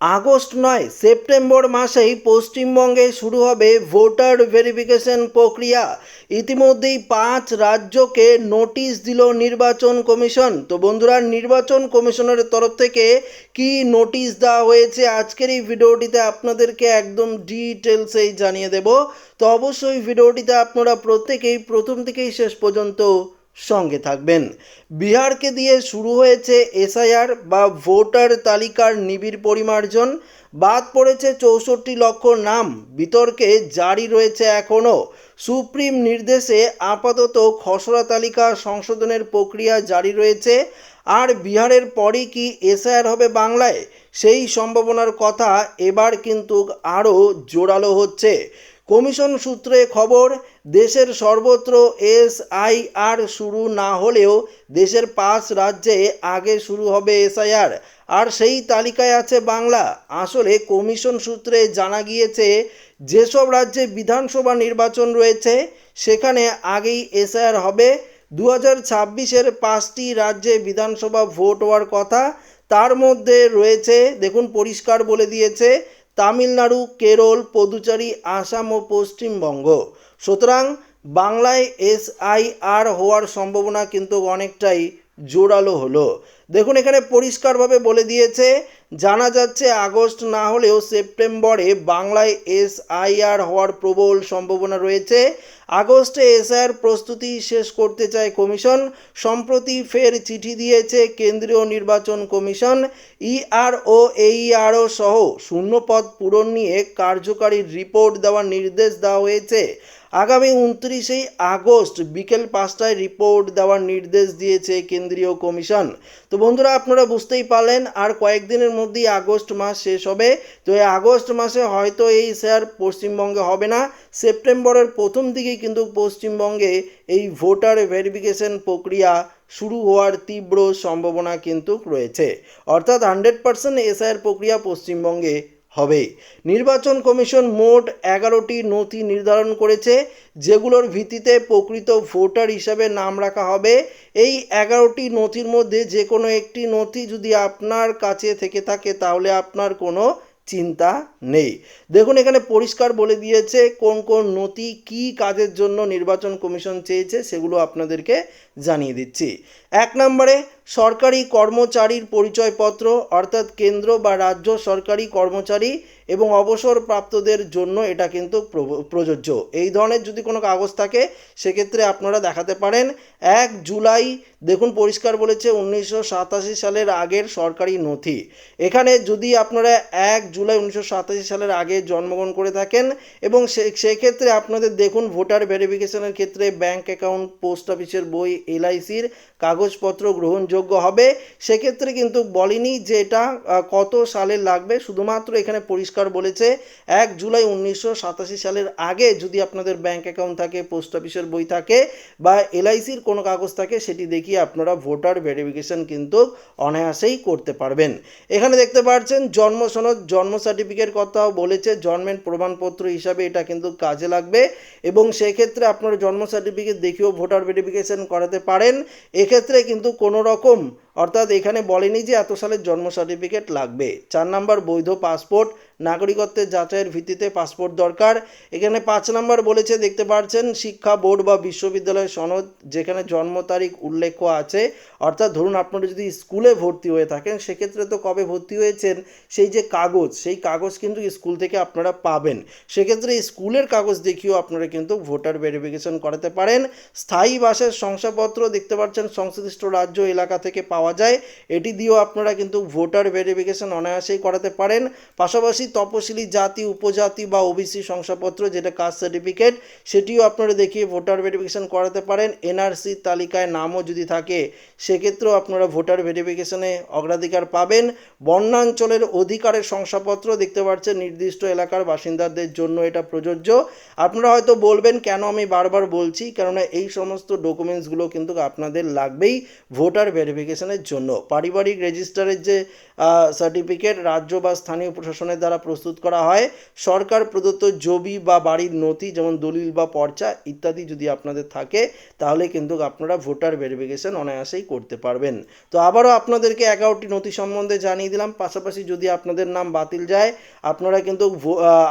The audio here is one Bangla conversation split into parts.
আগস্ট নয়, সেপ্টেম্বর মাসেই পশ্চিমবঙ্গে শুরু হবে ভোটার ভেরিফিকেশন প্রক্রিয়া। ইতিমধ্যেই পাঁচ রাজ্যকে নোটিশ দিল নির্বাচন কমিশন। তো বন্ধুরা, নির্বাচন কমিশনের তরফ থেকে কি নোটিশ দেওয়া হয়েছে আজকের এই ভিডিওটিতে আপনাদেরকে একদম ডিটেলসেই জানিয়ে দেব। তো অবশ্যই ভিডিওটিতে আপনারা প্রত্যেকেই প্রথম থেকেই শেষ পর্যন্ত সঙ্গে থাকবেন। বিহারকে দিয়ে শুরু হয়েছে এসআইআর বা ভোটার তালিকার নিবিড় পরিমার্জন। বাদ পড়েছে চৌষট্টি লক্ষ নাম। বিতর্কে জারি রয়েছে এখনও। সুপ্রিম নির্দেশে আপাতত খসড়া তালিকা সংশোধনের প্রক্রিয়া জারি রয়েছে। আর বিহারের পরই কি এসআইআর হবে বাংলায়? সেই সম্ভাবনার কথা এবার কিন্তু আরও জোরালো হচ্ছে। কমিশন সূত্রে খবর, দেশের সর্বত্র এসআইআর শুরু না হলেও দেশের পাঁচ রাজ্যে আগে শুরু হবে এসআইআর। আর সেই তালিকায় আছে বাংলা। আসলে কমিশন সূত্রে জানা গিয়েছে, যেসব রাজ্যে বিধানসভা নির্বাচন রয়েছে, সেখানে আগেই এসআইআর হবে। দু হাজার ছাব্বিশের পাঁচটি রাজ্যে বিধানসভা ভোট হওয়ার কথা, তার মধ্যে রয়েছে, দেখুন পরিষ্কার বলে দিয়েছে তামিলনাড়ু, কেরল, পদুচারি, আসাম ও পশ্চিমবঙ্গ। সুতরাং বাংলায় এসআইআর হওয়ার সম্ভাবনা কিন্তু অনেকটাই জোরালো হলো। দেখুন, এখানে পরিষ্কারভাবে বলে দিয়েছে, জানা যাচ্ছে আগস্ট না হলেও সেপ্টেম্বরে বাংলায় এসআইআর হওয়ার প্রবল সম্ভাবনা রয়েছে। আগস্টে এসআইআর প্রস্তুতি শেষ করতে চায় কমিশন। সম্প্রতি ফের চিঠি দিয়েছে কেন্দ্রীয় নির্বাচন কমিশন। ইআরও, এইআরও সহ শূন্যপদ পূরণ নিয়ে কার্যকারী রিপোর্ট দেওয়ার নির্দেশ দেওয়া হয়েছে। আগামী উনত্রিশেই আগস্ট বিকেল পাঁচটায় রিপোর্ট দেওয়ার নির্দেশ দিয়েছে কেন্দ্রীয় কমিশন। তো বন্ধুরা, আপনারা বুঝতেই পারলেন, আর কয়েকদিনের মধ্যেই আগস্ট মাস শেষ হবে। তো এই আগস্ট মাসে হয়তো এই শেয়ার পশ্চিমবঙ্গে হবে না। সেপ্টেম্বরের প্রথম দিকেই কিন্তু পশ্চিমবঙ্গে এই ভোটার ভেরিফিকেশন প্রক্রিয়া শুরু হওয়ার তীব্র সম্ভাবনা কিন্তু রয়েছে। অর্থাৎ হান্ড্রেড পার্সেন্ট এসআইয়ের প্রক্রিয়া পশ্চিমবঙ্গে হবে। নির্বাচন কমিশন মোট এগারোটি নথি নির্ধারণ করেছে, যেগুলোর ভিত্তিতে প্রকৃত ভোটার হিসাবে নাম রাখা হবে। এই এগারোটি নথির মধ্যে যে কোনো একটি নথি যদি আপনার কাছে থেকে থাকে, তাহলে আপনার কোনো চিন্তা নেই। দেখুন, এখানে পরিষ্কার বলে দিয়েছে কোন কোন নথি কী কাজের জন্য নির্বাচন কমিশন চেয়েছে, সেগুলো আপনাদেরকে জানিয়ে দিচ্ছি। এক নম্বরে সরকারি কর্মচারীর পরিচয়পত্র, অর্থাৎ কেন্দ্র বা রাজ্য সরকারি কর্মচারী এবং অবসরপ্রাপ্তদের জন্য এটা কিন্তু প্রযোজ্য। এই ধরনের যদি কোনো কাগজ থাকে, সেক্ষেত্রে আপনারা দেখাতে পারেন। এক জুলাই, দেখুন পরিষ্কার বলেছে, উনিশশো সাতাশি সালের আগের সরকারি নথি। এখানে যদি আপনারা এক জুলাই, উনিশশো সাতাশি সালের আগে জন্মগ্রহণ করে থাকেন এবং সেক্ষেত্রে আপনাদের দেখুন ভোটার ভেরিফিকেশনের ক্ষেত্রে ব্যাংক অ্যাকাউন্ট, পোস্ট অফিসের বই, এলআইসির কাগজপত্র গ্রহণযোগ্য হবে, সেক্ষেত্রে কিন্তু বলেনি যে এটা কত সালে লাগবে। শুধুমাত্র এখানে পরিষ্কার বলেছে, এক জুলাই উনিশশো সাতাশি সালের আগে যদি আপনাদের ব্যাংক অ্যাকাউন্ট থাকে পোস্ট অফিসের বই থাকে বা এলআইসির কোনো কাগজ থাকে, সেটি দেখিয়ে আপনারা ভোটার ভেরিফিকেশন কিন্তু অনায়াসেই করতে পারবেন। এখানে দেখতে পাচ্ছেন জন্ম সনদ, জন্ম সার্টিফিকেট কথাও বলেছে, জন্মের প্রমাণপত্র হিসাবে এটা কিন্তু কাজে লাগবে এবং সেক্ষেত্রে আপনারা জন্ম সার্টিফিকেট দেখিয়েও ভোটার ভেরিফিকেশন করাতে পারেন। এক্ষেত্রে কিন্তু কোনো রকম kum অর্থাৎ এখানে বলেনি যে এত সালের জন্ম সার্টিফিকেট লাগবে। চার নাম্বার বৈধ পাসপোর্ট নাগরিকত্বের যাচাইয়ের ভিত্তিতে পাসপোর্ট দরকার। এখানে পাঁচ নাম্বার বলেছে, দেখতে পাচ্ছেন, শিক্ষা বোর্ড বা বিশ্ববিদ্যালয়ের সনদ যেখানে জন্ম তারিখ উল্লেখ আছে। অর্থাৎ ধরুন আপনারা যদি স্কুলে ভর্তি হয়ে থাকেন, সেক্ষেত্রে তো কবে ভর্তি হয়েছেন? সেই যে কাগজ, সেই কাগজ কিন্তু স্কুল থেকে আপনারা পাবেন। সেক্ষেত্রে স্কুলের কাগজ দেখিয়েও আপনারা কিন্তু ভোটার ভেরিফিকেশন করাতে পারেন। স্থায়ী বাসের শংসাপত্র, দেখতে পাচ্ছেন, সংশ্লিষ্ট রাজ্য, এলাকা থেকে পাওয়া যায়। এটি দিয়েও আপনারা কিন্তু ভোটার ভেরিফিকেশন অনায়াসেই করাতে পারেন। পাশাপাশি তপশিলি জাতি, উপজাতি বা ওবিসি শংসাপত্র যেটা কাস্ট সার্টিফিকেট, সেটিও আপনারা দেখিয়ে ভোটার ভেরিফিকেশন করাতে পারেন। এনআরসি তালিকায় নামও যদি থাকে, সেক্ষেত্রেও আপনারা ভোটার ভেরিফিকেশনে অগ্রাধিকার পাবেন। বন্যাঞ্চলের অধিকারের শংসাপত্র দেখতে পাচ্ছেন নির্দিষ্ট এলাকার বাসিন্দাদের জন্য এটা প্রযোজ্য। আপনারা হয়তো বলবেন, কেন আমি বারবার বলছি? কেননা এই সমস্ত ডকুমেন্টসগুলো কিন্তু আপনাদের লাগবেই। ভোটার ভেরিফিকেশনে ভেরিফিকেশনের জন্য। পারিবারিক রেজিস্টারের যে সার্টিফিকেট রাজ্য বা স্থানীয় প্রশাসনের দ্বারা প্রস্তুত করা হয়, সরকার প্রদত্ত জমি বা বাড়ির নথি যেমন দলিল বা পর্চা ইত্যাদি যদি আপনাদের থাকে, তাহলে কিন্তু আপনারা ভোটার ভেরিফিকেশন অনায়াসেই করতে পারবেন। তো আবারও আপনাদেরকে এগারোটি নথি সম্বন্ধে জানিয়ে দিলাম। পাশাপাশি যদি আপনাদের নাম বাতিল যায়, আপনারা কিন্তু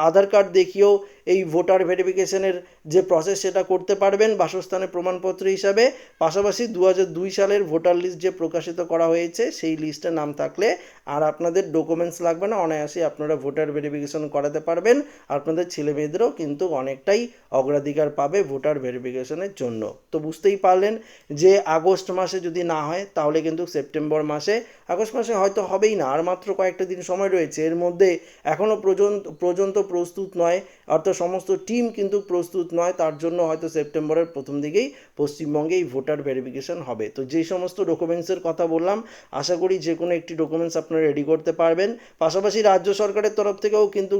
আধার কার্ড দেখিয়েও এই ভোটার ভেরিফিকেশনের যে প্রসেস সেটা করতে পারবেন বাসস্থানের প্রমাণপত্র হিসাবে। পাশাপাশি দু দুই সালের ভোটার লিস্ট যে প্রকাশিত করা হয়েছে, সেই লিস্টে নাম থাকলে আর আপনাদের ডকুমেন্টস লাগবে না অনায়াসে আপনারা ভোটার ভেরিফিকেশন করাতে পারবেন। আপনাদের ছেলে মেয়েদেরও কিন্তু অনেকটাই অগ্রাধিকার পাবে ভোটার ভেরিফিকেশনের জন্য। তো বুঝতেই পারলেন যে আগস্ট মাসে যদি না হয়, তাহলে কিন্তু সেপ্টেম্বর মাসে, আগস্ট মাসে হয়তো হবেই না। আর মাত্র কয়েকটা দিন সময় রয়েছে। এর মধ্যে এখনও পর্যন্ত পর্যন্ত প্রস্তুত নয়। অর্থাৎ সমস্ত টিম কিন্তু প্রস্তুত নয়, তার জন্য হয়তো সেপ্টেম্বরের প্রথম দিকেই পশ্চিমবঙ্গে এই ভোটার ভেরিফিকেশন হবে। তো যে সমস্ত ডকুমেন্টসের কথা বললাম, আশা করি যে কোনো একটি ডকুমেন্টস আপনারা রেডি করতে পারবেন। পাশাপাশি রাজ্য সরকারের তরফ থেকেও কিন্তু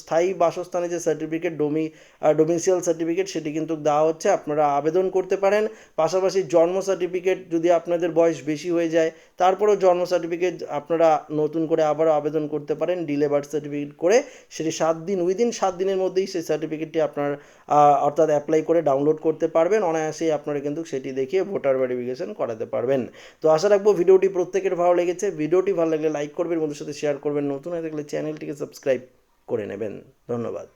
স্থায়ী বাসস্থানে যে সার্টিফিকেট ডোমি ডোমিসিয়াল সার্টিফিকেট সেটি কিন্তু দেওয়া হচ্ছে, আপনারা আবেদন করতে পারেন। পাশাপাশি জন্ম সার্টিফিকেট যদি আপনাদের বয়স বেশি হয়ে যায়, তারপরেও জন্ম সার্টিফিকেট আপনারা নতুন করে আবারও আবেদন করতে পারেন। ডিলে বার্থ সার্টিফিকেট করে সেটি সাত দিন উইদিন সাত দিনের মধ্যেই সেই সার্টিফিকেটটি আপনার অর্থাৎ অ্যাপ্লাই করে ডাউনলোড করতে পারবেন। অনায়াসেই আপনারা কিন্তু সেটি দেখিয়ে ভোটার ভেরিফিকেশন করাতে পারবেন। তো আশা রাখব ভিডিওটি প্রত্যেকের ভালো লেগেছে। ভিডিওটি ভালো লাগলে লাইক করবেন বন্ধুর সাথে শেয়ার করবেন। নতুন হয়ে থাকলে চ্যানেলটিকে সাবস্ক্রাইব করে নেবেন। ধন্যবাদ।